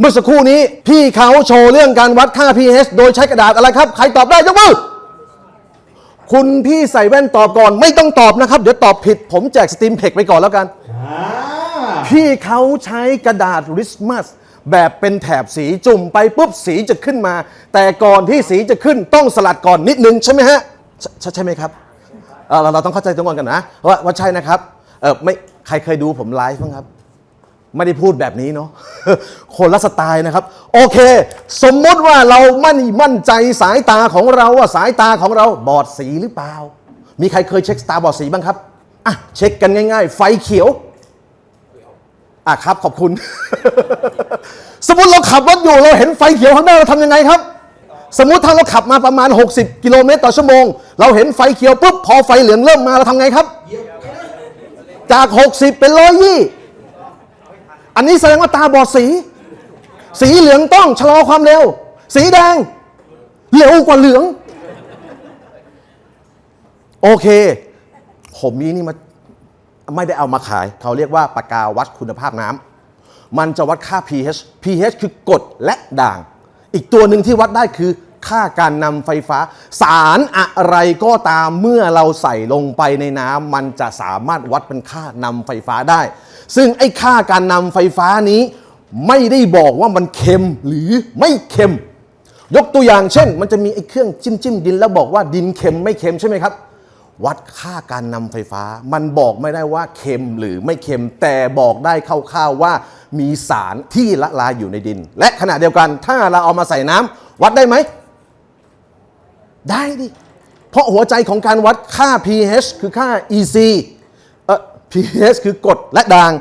เมื่อสักครู่นี้พี่เขาโชว์เรื่องการวัดค่า pH โดยใช้กระดาษอะไรครับ ใครตอบได้ยกมือ คุณพี่ใส่แว่นตอบก่อน ไม่ต้องตอบนะครับ เดี๋ยวตอบผิด ผมแจกสตรีมเพกไปก่อนแล้วกัน พี่เขาใช้กระดาษริสมัสแบบเป็นแถบสีจุ่มไปปุ๊บสีจะขึ้นมา แต่ก่อนที่สีจะขึ้นต้องสลัดก่อนนิดนึงใช่ไหมฮะใช่ใช่ใช่ไหมครับเอ่อเราเราต้องเข้าใจตรงก่อนกันนะว่าว่าใช่นะครับเออไม่ใครเคยดูผมไลฟ์บ้างครับ ไม่ได้พูดแบบนี้เนาะคนละสไตล์นะครับ โอเค สมมติว่าเรามั่นมั่นใจสายตาของเราว่าสายตาของเราบอดสีหรือเปล่า มีใครเคยเช็คตาบอดสีบ้างครับอะเช็คกันง่าย ๆ ไฟเขียวอะครับขอบคุณ สมมติเราขับรถอยู่เราเห็นไฟเขียวข้างหน้าเราทำยังไงครับ สมมติถ้าเราขับมาประมาณ 60 กิโลเมตรต่อชั่วโมง เราเห็นไฟเขียวปุ๊บพอไฟเหลืองเริ่มมาเราทำไงครับ จาก 60 เป็นร้อยยี่ อันนี้แสดงว่าตาบอดสี สีเหลืองต้องชะลอความเร็ว สีแดง เร็วกว่าเหลือง โอเค ผมนี้นี่มาไม่ได้เอามาขาย เขาเรียกว่าปากกาวัดคุณภาพน้ำมันจะวัดค่า pH pH คือกรดและด่าง อีกตัวหนึ่งที่วัดได้คือค่าการนำไฟฟ้า สารอะไรก็ตามเมื่อเราใส่ลงไปในน้ำมันจะสามารถวัดเป็นค่านำไฟฟ้าได้ ซึ่งไอ้ค่าการนำไฟฟ้านี้ไม่ได้บอกว่ามันเค็มหรือไม่เค็ม ยกตัวอย่างเช่น มันจะมีไอ้เครื่องจิ้มจิ้มดินแล้วบอกว่าดินเค็มไม่เค็มใช่ไหมครับ วัดค่าการนำไฟฟ้า มันบอกไม่ได้ว่าเค็มหรือไม่เค็ม แต่บอกได้คร่าวๆว่ามีสารที่ละลายอยู่ในดิน และขณะเดียวกันถ้าเราเอามาใส่น้ำวัดได้ไหม ได้ดิเพราะหัวใจของการวัดค่า pH คือค่า EC เอ่อ pH คือกดและด่าง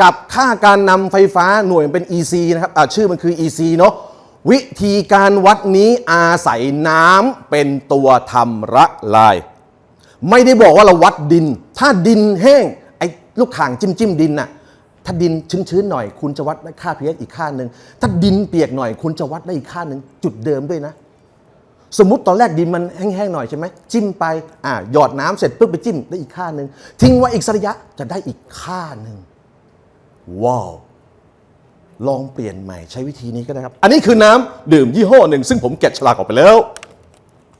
กับค่าการนำไฟฟ้าหน่วยเป็น EC นะครับชื่อมันคือ EC เนาะวิธีการวัดนี้อาศัยน้ำเป็นตัวทำละลาย ไม่ได้บอกว่าเราวัดดิน ถ้าดินแห้งไอ้ลูกข่างจิ้มจิ้มดินน่ะถ้าดินชื้นๆหน่อย คุณจะวัดได้ค่า pH อีกค่าหนึ่งถ้าดินเปียกหน่อย คุณจะวัดได้อีกค่าหนึ่งจุดเดิมด้วยนะ สมมติตอนแรกดินมันแห้งๆหน่อยใช่ไหมจิ้มไปอ่าหยอดน้ำเสร็จปุ๊บไปจิ้มได้อีกค่าหนึ่งทิ้งไว้อีกสักระยะจะได้อีกค่าหนึ่งว้าวลองเปลี่ยนใหม่ใช้วิธีนี้ก็ได้ครับ อันนี้คือน้ำดื่มยี่ห้อหนึ่ง ซึ่งผมแกะฉลากออกไปแล้ว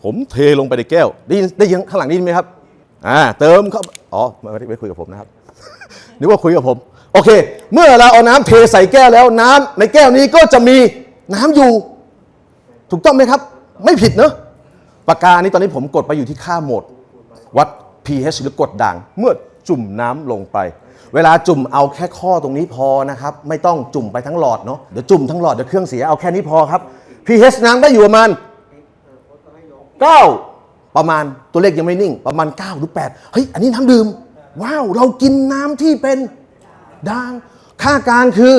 ผมเทลงไปในแก้ว ได้ยินได้ยินข้างหลังได้ยินไหมครับอ่าเติมเข้าอ๋อไม่ได้ไม่คุยกับผมนะครับนึกว่าคุยกับผม โอเค เมื่อเราเอาน้ำเทใส่แก้วแล้วน้ำในแก้วนี้ก็จะมีน้ำอยู่ ถูกต้องไหมครับ ไม่ผิดเนอะปากกานี้ตอนนี้ผมกดไปอยู่ที่ค่าโหมด วัด pH หรือกดด่าง เมื่อจุ่มน้ำลงไป เวลาจุ่มเอาแค่ข้อตรงนี้พอนะครับ ไม่ต้องจุ่มไปทั้งหลอดเนาะเดี๋ยวจุ่มทั้งหลอดเดี๋ยวเครื่องเสียเอาแค่นี้พอครับ pH น้ำได้อยู่ประมาณ 9 ประมาณตัวเลขยังไม่นิ่ง ประมาณ 9 หรือ 8 เฮ้ย อันนี้น้ำดื่ม ว้าว เรากินน้ำที่เป็นด่าง ค่ากลางคือ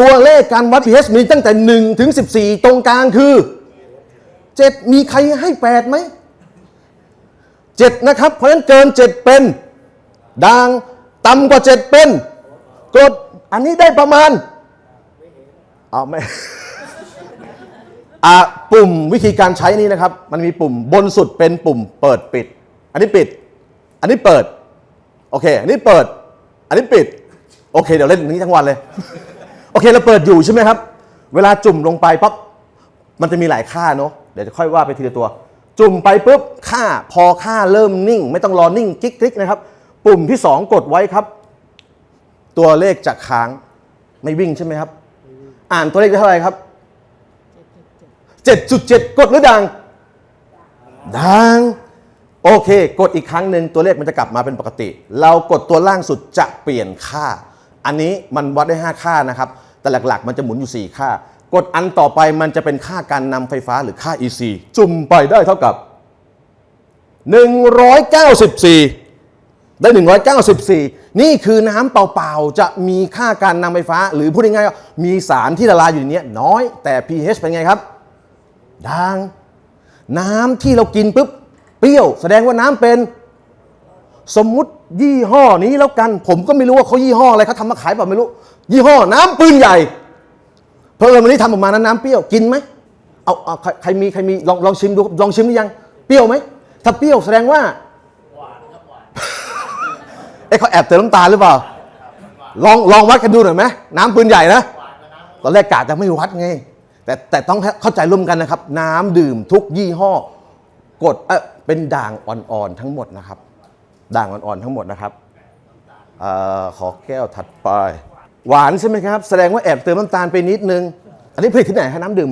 ตัวเลขการวัด pH มีตั้งแต่ 1 ถึง 14 ตรงกลางคือ 7มีใครให้8ไหม7นะครับ เพราะฉะนั้นเกิน7เป็นด่างต่ำกว่า7เป็นกรดอันนี้ได้ประมาณเอาไม่อะปุ่มวิธีการใช้นี้นะครับ มันมีปุ่มบนสุดเป็นปุ่มเปิดปิด อันนี้ปิด อันนี้เปิด โอเค อันนี้เปิด อันนี้ปิด โอเค เดี๋ยวเล่นอย่างนี้ทั้งวันเลย โอเค เราเปิดอยู่ใช่ไหมครับ เวลาจุ่มลงไปปั๊บมันจะมีหลายค่าเนาะ เดี๋ยวจะค่อยว่าไปทีละตัว จุ่มไปปุ๊บค่าพอค่าเริ่มนิ่ง ไม่ต้องรอนิ่งกิ๊กกิ๊กนะครับ ปุ่มที่ 2 กดไว้ครับ ตัวเลขจะค้างไม่วิ่งใช่ไหมครับ อ่านตัวเลขได้เท่าไหร่ครับ 7.7 กดหรือดัง ดัง โอเค กดอีกครั้งหนึ่งตัวเลขมันจะกลับมาเป็นปกติ เรากดตัวล่างสุดจะเปลี่ยนค่า อันนี้มันวัดได้ 5 ค่านะครับ แต่หลักๆ มันจะหมุนอยู่ 4 ค่า กดอันต่อไปมันจะเป็นค่าการนำไฟฟ้าหรือค่า EC จุ่มไปได้เท่ากับ 194 ได้ 194 นี่คือน้ำเปล่าๆ จะมีค่าการนำไฟฟ้า หรือพูดง่ายๆว่ามีสารที่ละลายอยู่ในนี้น้อยแต่ pH เป็นไงครับด่างน้ำที่เรากินปุ๊บเปรี้ยว แสดงว่าน้ำเป็นสมมุติยี่ห้อนี้แล้วกัน ผมก็ไม่รู้ว่าเขายี่ห้ออะไรเขาทำมาขายเปล่าไม่รู้ ยี่ห้อน้ำปืนใหญ่ เพราะเอิญวันนี้ทำออกมานั้นน้ำเปรี้ยวกินไหมเอาเอาใครใครมีใครมีลองลองชิมดูลองชิมหรือยัง เปรี้ยวไหมถ้าเปรี้ยวแสดงว่าเอ๊ะเขาแอบเติมน้ำตาลหรือเปล่า ลองลองวัดกันดูหน่อยไหมน้ำปืนใหญ่นะตอนแรกกาจะไม่วัดไง แต่แต่ต้องเข้าใจร่วมกันนะครับ น้ำดื่มทุกยี่ห้อกดเออเป็นด่างอ่อนๆทั้งหมดนะครับ ด่างอ่อนๆทั้งหมดนะครับเออขอแก้วถัดไป หวานใช่ไหมครับ แสดงว่าแอบเติมน้ำตาลไปนิดนึง อันนี้ผลิตที่ไหนฮะน้ำดื่ม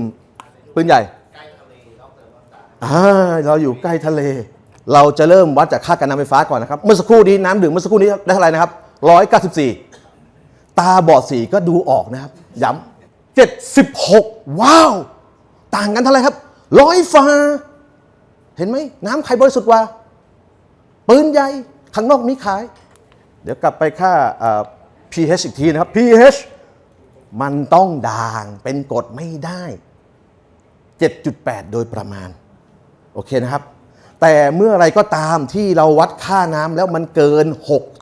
ปืนใหญ่อ่าเราอยู่ใกล้ทะเล เราจะเริ่มวัดจากค่าการนำไฟฟ้าก่อนนะครับ เมื่อสักครู่นี้น้ำดื่มเมื่อสักครู่นี้ได้เท่าไหร่นะครับร้อยเก้าสิบสี่ตาบอดสีก็ดูออกนะครับ ย้ำเจ็ดสิบหกว้าว ต่างกันเท่าไหร่ครับร้อยฟ้า เห็นไหมน้ำใครบริสุทธิ์กว่าปืนใหญ่ข้างนอกมีขาย เดี๋ยวกลับไปค่า pH อีกทีนะครับ pH มันต้องด่างเป็นกรดไม่ได้ 7.8 โดยประมาณ โอเคนะครับ แต่เมื่อไรก็ตามที่เราวัดค่าน้ำแล้วมันเกิน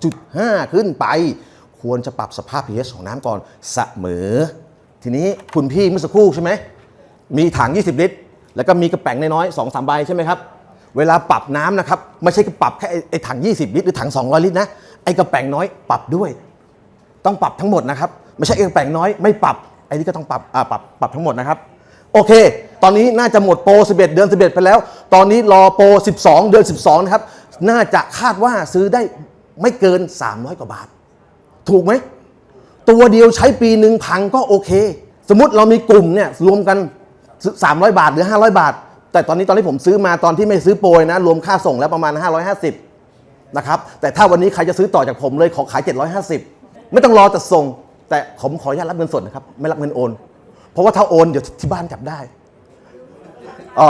6.5 ขึ้นไป ควรจะปรับสภาพ pH ของน้ำก่อนเสมอ ทีนี้คุณพี่เมื่อสักครู่ใช่ไหม มีถัง 20 ลิตร แล้วก็มีกระแป๋งน้อยๆ2 3ใบใช่ไหมครับเวลาปรับน้ำนะครับ ไม่ใช่ปรับแค่ไอ้ถัง 20 ลิตรหรือถัง 200 ลิตรนะ ไอ้กระแป๋งน้อยปรับด้วย ต้องปรับทั้งหมดนะครับ ไม่ใช่เองแปลงน้อยไม่ปรับไอ้นี่ก็ต้องปรับอ่าปรับปรับทั้งหมดนะครับ โอเค ตอนนี้น่าจะหมดโปร 11 เดือน 11 ไปแล้ว ตอนนี้รอโปร 12 เดือน 12 นะครับ น่าจะคาดว่าซื้อได้ไม่เกิน 300 กว่าบาท ถูกไหม ตัวเดียวใช้ปีหนึ่งพังก็โอเค สมมติเรามีกลุ่มเนี่ยรวมกัน 300 บาทหรือ 500 บาท แต่ตอนนี้ตอนที่ผมซื้อมาตอนที่ไม่ซื้อโปรยนะ รวมค่าส่งแล้วประมาณ 550 นะครับ แต่ถ้าวันนี้ใครจะซื้อต่อจากผมเลยขอขาย 750 ไม่ต้องรอจัดส่ง แต่ผมขออนุญาตรับเงินสดนะครับ ไม่รับเงินโอน เพราะว่าถ้าโอนเดี๋ยวที่บ้านจับได้ อ๋อ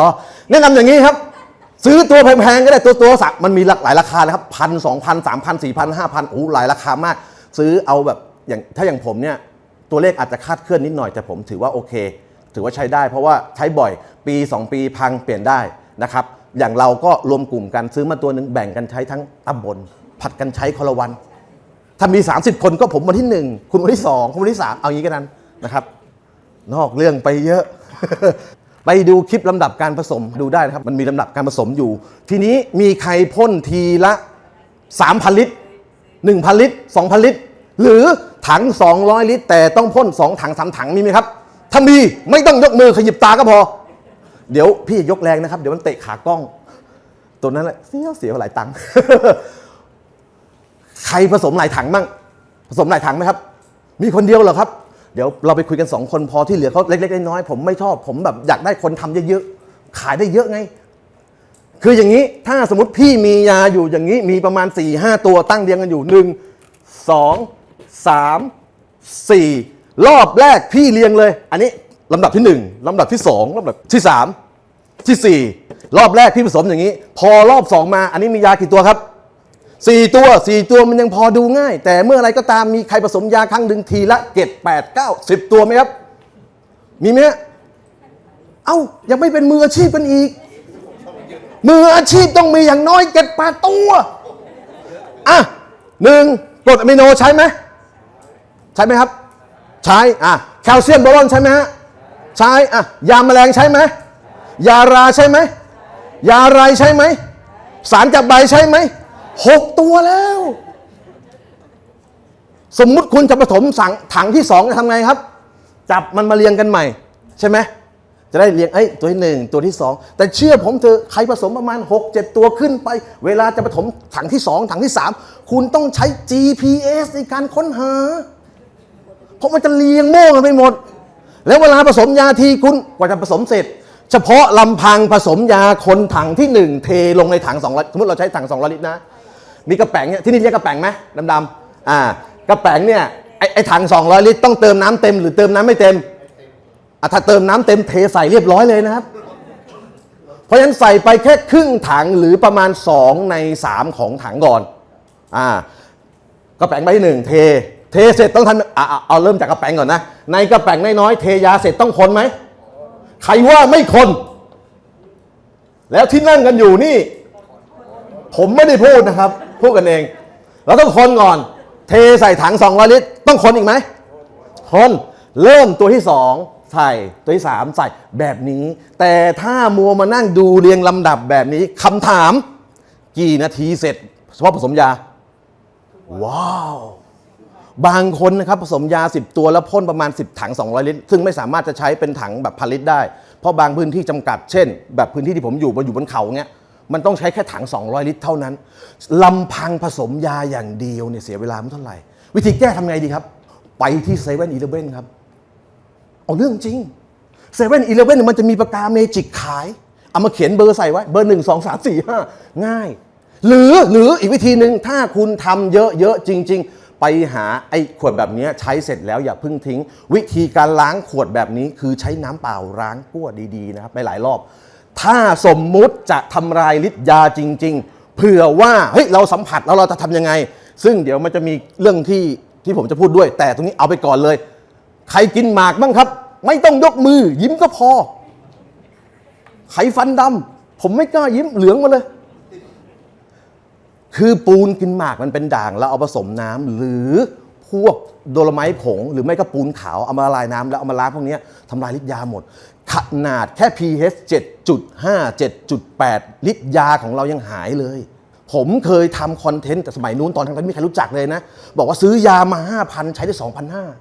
แนะนำอย่างนี้ครับ ซื้อตัวแพงๆก็ได้ตัวตัวสักมันมีหลากหลายราคานะครับพันสองพันสามพันสี่พันห้าพันโอ้หลายราคามาก ซื้อเอาแบบอย่างถ้าอย่างผมเนี่ยตัวเลขอาจจะคาดเคลื่อนนิดหน่อยแต่ผมถือว่าโอเค ถือว่าใช้ได้ เพราะว่าใช้บ่อยปี 2 ปีพังเปลี่ยนได้นะครับอย่างเราก็รวมกลุ่มกันซื้อมาตัวหนึ่งแบ่งกันใช้ทั้งตำบลผัดกันใช้คนละวัน ถ้ามี 30 คนก็ผมวันที่ 1 คุณวันที่ 2 คุณวันที่ 3 เอางี้กันนั้นนะครับ นอกเรื่องไปเยอะ ไปดูคลิปลำดับการผสมดูได้นะครับ มันมีลำดับการผสมอยู่ ทีนี้มีใครพ่นทีละ 3,000 ลิตร 1,000 ลิตร 2,000 ลิตร หรือถัง 200 ลิตร แต่ต้องพ่น 2 ถัง 3 ถังมีไหมครับถ้ามีไม่ต้องยกมือขยิบตาก็พอ เดี๋ยวพี่ยกแรงนะครับ เดี๋ยวมันเตะขากล้อง ตัวนั้นแหละเสียวเสียวหลายตังค์ ใครผสมหลายถังบ้างผสมหลายถังไหมครับ มีคนเดียวเหรอครับ เดี๋ยวเราไปคุยกันสองคนพอที่เหลือเขาเล็กๆน้อยๆผมไม่ชอบผมแบบอยากได้คนทำเยอะๆขายได้เยอะไง คืออย่างนี้ถ้าสมมติพี่มียาอยู่อย่างนี้มีประมาณ4ี่ห้าตัวตั้งเรียงกันอยู่หนึ่งสองสามสี่รอบแรกพี่เรียงเลย อันนี้ลำดับที่หนึ่งลำดับที่สองลำดับที่สามที่สี่รอบแรกพี่ผสมอย่างนี้ พอรอบสองมาอันนี้มียากี่ตัวครับ สี่ตัวสี่ตัวมันยังพอดูง่าย แต่เมื่ออะไรก็ตามมีใครผสมยาครั้งหนึ่งทีละเจ็ดแปดเก้าสิบตัวไหมครับ มีไหมเอ้ายังไม่เป็นมืออาชีพกันอีก มืออาชีพต้องมีอย่างน้อยเจ็ดแปดตัวอะหนึ่งกรดอะมิโนใช้ไหมใช้ไหมครับ ใช้อะแคลเซียมบอรอนใช้ไหมฮะใช้อะยาแมลงใช้ไหมยาราใช่ไหมยาไรใช่ไหมสารจับใบใช่ไหม หกตัวแล้ว สมมุติคุณจะผสมสังถังที่สองจะทำไงครับ จับมันมาเรียงกันใหม่ ใช่ไหมจะได้เรียงไอ้ตัวที่หนึ่งตัวที่สองแต่เชื่อผมเถอะใครผสมประมาณ 6 7 ตัวขึ้นไป เวลาจะผสมถังที่สองถังที่สามคุณต้องใช้ GPS ในการค้นหา เพราะมันจะเรียงโม่กันไปหมด แล้วเวลาผสมยาทีคุณกว่าจะผสมเสร็จ เฉพาะลำพังผสมยาคนถังที่หนึ่งเทลงในถัง200สมมติเราใช้ถัง200ลิตรนะ มีกระแป๋งเนี่ยที่นี่เรียกกระแป๋งไหมดำๆอ่ากระแป๋งเนี่ยไอ้ไอ้ถัง 200 ลิตรต้องเติมน้ำเต็มหรือเติมน้ำไม่เต็มอะถ้าเติมน้ำเต็มเทใส่เรียบร้อยเลยนะครับ เพราะฉะนั้นใส่ไปแค่ครึ่งถังหรือประมาณ 2 ใน 3 ของถังก่อนอ่ากระแป๋งใบที่หนึ่งเท เทเสร็จต้องทำอะอะเอาเริ่มจากกระแป๋งก่อนนะ ในกระแป๋งน้อยๆเทยาเสร็จต้องคนไหมใครว่าไม่คน แล้วที่นั่งกันอยู่นี่ ผมไม่ได้พูดนะครับ พูดกันเอง เราต้องคนก่อน เทใส่ถัง 200 ลิตร ต้องคนอีกไหม คนเริ่มตัวที่สองใส่ตัวที่สามใส่แบบนี้ แต่ถ้ามัวมานั่งดูเรียงลำดับแบบนี้คำถาม กี่นาทีเสร็จเฉพาะผสมยา ว้าว บางคนนะครับผสมยา 10 ตัวแล้วพ่นประมาณ 10 ถัง 200 ลิตร ซึ่งไม่สามารถจะใช้เป็นถังแบบพันลิตรได้ เพราะบางพื้นที่จำกัด เช่น แบบพื้นที่ที่ผมอยู่บนอยู่บนเขาเงี้ย มันต้องใช้แค่ถัง 200 ลิตรเท่านั้นลำพังผสมยาอย่างเดียวเนี่ยเสียเวลาไม่เท่าไหร่ วิธีแก้ทำไงดีครับ ไปที่เซเว่นอีเลฟเว่นครับเอาเรื่องจริงเซเว่นอีเลฟเว่นมันจะมีปากกาเมจิกขาย เอามาเขียนเบอร์ใส่ไว้ เบอร์หนึ่งสองสามสี่ห้าง่าย หรือหรืออีกวิธีหนึ่งถ้าคุณทำเยอะๆจริง ๆไปหาไอ้ขวดแบบนี้ใช้เสร็จแล้วอย่าพิ่งทิ้ง วิธีการล้างขวดแบบนี้คือใช้น้ำเปล่าล้างกั้วดีๆนะครับไปหลายรอบ ถ้าสมมุติจะทำลายฤทธิ์ยาจริง ๆ เผื่อว่าเฮ้ยเราสัมผัสแล้วเราจะทำยังไง ซึ่งเดี๋ยวมันจะมีเรื่องที่ที่ผมจะพูดด้วย แต่ตรงนี้เอาไปก่อนเลย ใครกินหมากบ้างครับ ไม่ต้องยกมือ ยิ้มก็พอไขฟันดำผมไม่กล้ายิ้มเหลืองมาเลย คือปูนกินหมากมันเป็นด่างแล้วเอาผสมน้ำหรือพวกโดลไม้ผง หรือไม่ก็ปูนขาวเอามาละลายน้ำแล้วเอามาล้างพวกนี้ทำลายฤทธิ์ยาหมด ขนาดแค่ pH 7.5 7.8ฤทธิ์ยาของเรายังหายเลย ผมเคยทำคอนเทนต์แต่สมัยนู้นตอนทำไม่มีใครรู้จักเลยนะ บอกว่าซื้อยามา 5,000 ใช้ได้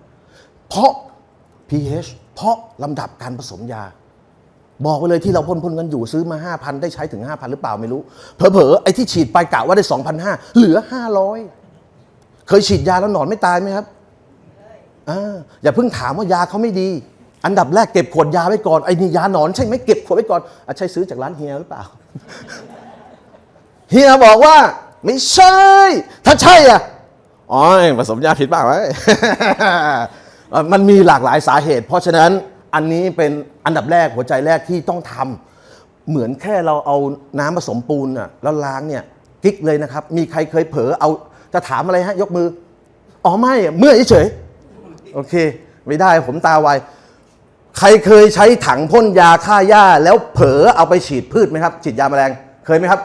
2,500 เพราะ pH เพราะลำดับการผสมยา บอกไปเลยที่เราพ่นพ่นกันอยู่ซื้อมา 5,000 ได้ใช้ถึง 5,000 หรือเปล่าไม่รู้ เผลอๆ ไอ้ที่ฉีดไปกะว่าได้ 2,500 เหลือ 500 เคยฉีดยาแล้วหนอนไม่ตายไหมครับอ่าอย่าเพิ่งถามว่ายาเขาไม่ดี อันดับแรกเก็บขวดยาไว้ก่อนไอ้นี่ยาหนอนใช่ไหมเก็บขวดไว้ก่อนอใช่ซื้อจากร้านเฮียหรือเปล่า เฮียบอกว่า ไม่ใช่ ถ้าใช่อะอ๋อผสมยาผิดบ้างไหมมันมีหลากหลายสาเหตุ เพราะฉะนั้นอันนี้เป็นอันดับแรกหัวใจแรกที่ต้องทำเหมือนแค่เราเอาน้ำผสมปูนอะแล้วล้างเนี่ยกิ๊กเลยนะครับ มีใครเคยเผลอเอาจะถามอะไรฮะยกมือ อ๋อไม่เมื่อยเฉยโอเค ไม่ได้ผมตาไว ใครเคยใช้ถังพ่นยาฆ่าหญ้า แล้วเผลอเอาไปฉีดพืชไหมครับ ฉีดยาแมลงเคยไหมครับ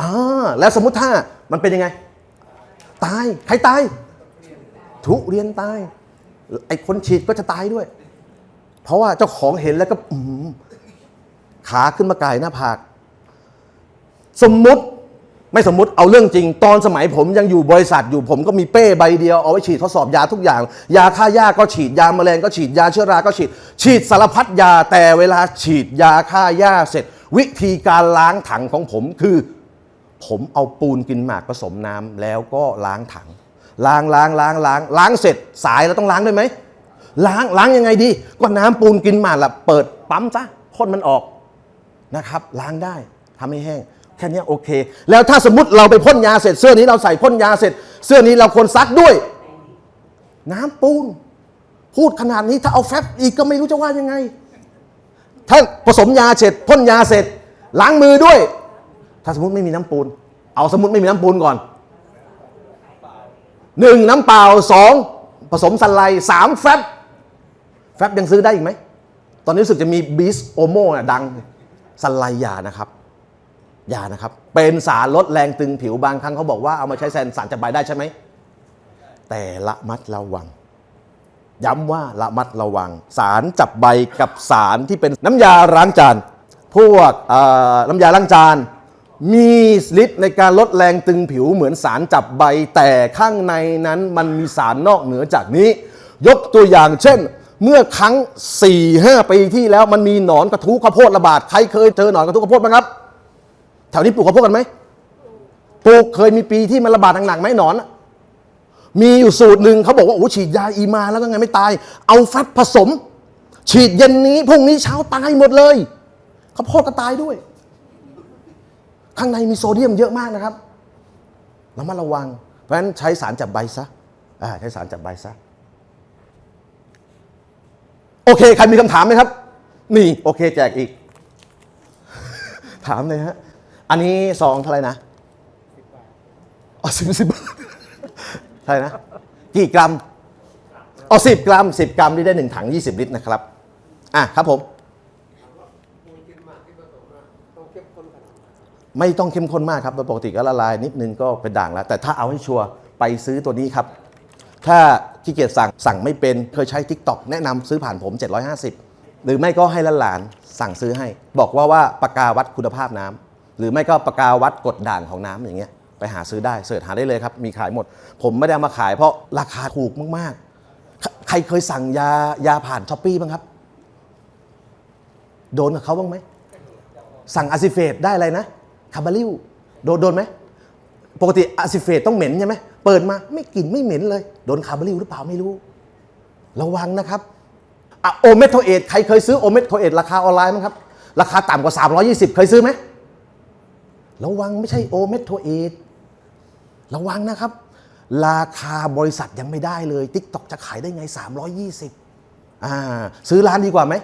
อ่าแล้วสมมุติถ้ามันเป็นยังไง ตายใครตาย ทุเรียนตาย ไอ้คนฉีดก็จะตายด้วย เพราะว่าเจ้าของเห็นแล้วก็ขาขึ้นมาไกลหน้าผาก สมมุติ ไม่สมมติเอาเรื่องจริง ตอนสมัยผมยังอยู่บริษัทอยู่ผมก็มีเป้ใบเดียวเอาไว้ฉีดทดสอบยาทุกอย่าง ยาฆ่าหญ้าก็ฉีดยาแมลงก็ฉีดยาเชื้อราก็ฉีด ฉีดสารพัดยาแต่เวลาฉีดยาฆ่าหญ้าเสร็จ วิธีการล้างถังของผมคือ ผมเอาปูนกินหมากผสมน้ำแล้วก็ล้างถัง ล้างล้างล้างล้างล้างเสร็จ สายเราต้องล้างด้วยไหมล้างล้างยังไงดี ก็น้ำปูนกินหมากละเปิดปั๊มซะพ่นมันออกนะครับ ล้างได้ทำให้แห้ง แค่นี้โอเค แล้วถ้าสมมติเราไปพ่นยาเสร็จ เสื้อนี้เราใส่พ่นยาเสร็จ เสื้อนี้เราควรซักด้วย น้ำปูน พูดขนาดนี้ถ้าเอาแฟบอีกก็ไม่รู้จะว่ายังไง ถ้าผสมยาเสร็จพ่นยาเสร็จ ล้างมือด้วย ถ้าสมมติไม่มีน้ำปูน เอาสมมติไม่มีน้ำปูนก่อนหนึ่งน้ำเปล่าสองผสมสันไลสามแฟบแฟบยังซื้อได้อีกไหม ตอนนี้รู้สึกจะมีบีสโอโมน่ะดังสันไลยานะครับ ยานะครับ เป็นสารลดแรงตึงผิวบางครั้งเขาบอกว่าเอามาใช้แทนสารจับใบได้ใช่ไหม แต่ละมัดระวัง ย้ำว่าระมัดระวัง สารจับใบกับสารที่เป็นน้ำยาล้างจาน พวกน้ำยาล้างจาน มีฤทธิ์ในการลดแรงตึงผิวเหมือนสารจับใบ แต่ข้างในนั้นมันมีสารนอกเหนือจากนี้ ยกตัวอย่างเช่นเมื่อครั้ง4-5ปีที่แล้วมันมีหนอนกระทู้ข้าวโพดระบาด ใครเคยเจอหนอนกระทู้ข้าวโพดบ้างครับ แถวนี้ปลูกข้าวโพดกันไหมปลูกเคยมีปีที่มันระบาดหนักๆไหมหนอนมีอยู่สูตรหนึ่งเขาบอกว่าโอ้ฉีดยาอีมาแล้วก็ไงไม่ตาย เอาฟัดผสม ฉีดเย็นนี้พรุ่งนี้เช้าตายหมดเลยข้าวโพดก็ตายด้วย ข้างในมีโซเดียมเยอะมากนะครับเรามาระวัง เพราะฉะนั้นใช้สารจับใบซะใช้สารจับใบซะโอเค ใครมีคำถามไหมครับ นี่ โอเค แจกอีก ถามเลยฮะ อันนี้ซองเท่าไหร่นะอ๋อสิบสิบบาทเท่าไหร่นะ กี่กรัมอ๋อสิบกรัมสิบกรัมที่ได้หนึ่งถัง20ลิตรนะครับ อะครับผม ไม่ต้องเข้มข้นมากครับโดยปกติก็ละลายนิดนึงก็เป็นด่างแล้ว แต่ถ้าเอาให้ชัวร์ไปซื้อตัวนี้ครับ ถ้าขี้เกียจสั่งสั่งไม่เป็นเคยใช้ Tik t o อกแนะนำซื้อผ่านผม 750 หรือไม่ก็ให้หลานๆสั่งซื้อให้ บอกว่าว่าปากกาวัดคุณภาพน้ำ หรือไม่ก็ปากกาวัดกดด่างของน้ำอย่างเงี้ยไปหาซื้อได้เสิร์ชหาได้เลยครับ มีขายหมด ผมไม่ได้มาขายเพราะราคาถูกมากๆ ใครเคยสั่งยายาผ่านช้อปปี้บ้างครับ โดนกับเขาบ้างไหม สั่งอาซิเฟตได้อะไรนะคาบาริวโดนโดนไหมปกติอาซิเฟตต้องเหม็นใช่ไหมเปิดมาไม่กลิ่นไม่เหม็นเลย โดนคาร์บาริวหรือเปล่าไม่รู้ ระวังนะครับอโอเมทโทเอทใครเคยซื้อโอเมทโทเอทราคาออนไลน์มั้งครับ ราคาต่ำกว่า 320 เคยซื้อไหม ระวังไม่ใช่โอเมทโทเอทระวังนะครับ ราคาบริษัทยังไม่ได้เลย t ิ k t o k จะขายได้ไง 320อ่าซื้อร้านดีกว่าไหม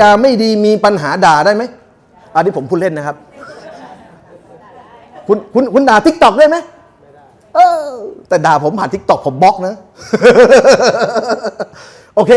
ยาไม่ดีมีปัญหาด่าได้ไหมอันนี้ผมพูดเล่นนะครับ คุณคุณคุณด่าทิกตอกได้ไหมเออแต่ด่าผมผ่านทิกตอกผมบล็อกนะ โอเค